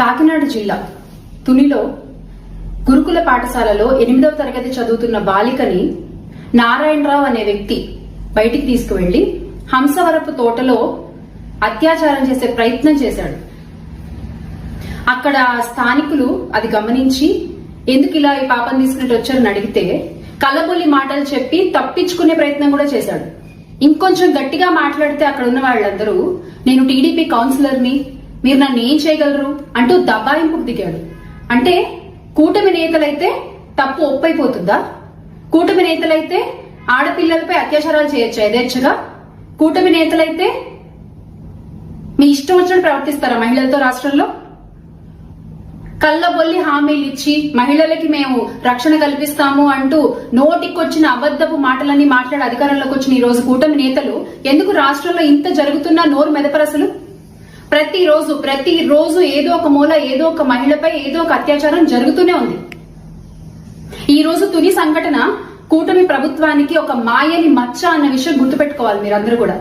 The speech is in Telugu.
కాకినాడ జిల్లా తునిలో గురుకుల పాఠశాలలో ఎనిమిదవ తరగతి చదువుతున్న బాలికని నారాయణరావు అనే వ్యక్తి బయటికి తీసుకువెళ్ళి హంసవరపు తోటలో అత్యాచారం చేసే ప్రయత్నం చేశాడు. అక్కడ స్థానికులు అది గమనించి ఎందుకు ఇలా ఈ పాపం తీసుకుని వచ్చారని అడిగితే కళ్ళబొల్లి మాటలు చెప్పి తప్పించుకునే ప్రయత్నం కూడా చేశాడు. ఇంకొంచెం గట్టిగా మాట్లాడితే అక్కడ ఉన్న వాళ్ళందరూ నేను టీడీపీ కౌన్సిలర్ని మీరు నన్ను ఏం చేయగలరు? అంటూ దబాయింపుకు దిగాడు. అంటే కూటమి నేతలైతే తప్పు ఒప్పైపోతుందా? కూటమి నేతలైతే ఆడపిల్లలపై అత్యాచారాలు చేయొచ్చా యథేచ్ఛగా? కూటమి నేతలైతే మీ ఇష్టం వచ్చినట్టు ప్రవర్తిస్తారా మహిళలతో రాష్ట్రంలో? కళ్ళబొల్లి హామీలు ఇచ్చి మహిళలకి మేము రక్షణ కల్పిస్తాము అంటూ నోటికొచ్చిన అబద్ధపు మాటలన్నీ మాట్లాడి అధికారంలోకి వచ్చిన ఈ రోజు కూటమి నేతలు ఎందుకు రాష్ట్రంలో ఇంత జరుగుతున్నా నోరు మెదపరసలు? ప్రతిరోజు ప్రతిరోజు ప్రతి రోజు ఏదో ఒక మూల ఏదో ఒక మహిళపై ఏదో ఒక అత్యాచారం జరుగుతూనే ఉంది. ఈ రోజు తుని సంఘటన కూటమి ప్రభుత్వానికి ఒక మాయని మచ్చ అన్న విషయం గుర్తుపెట్టుకోవాలి మీరందరూ కూడా.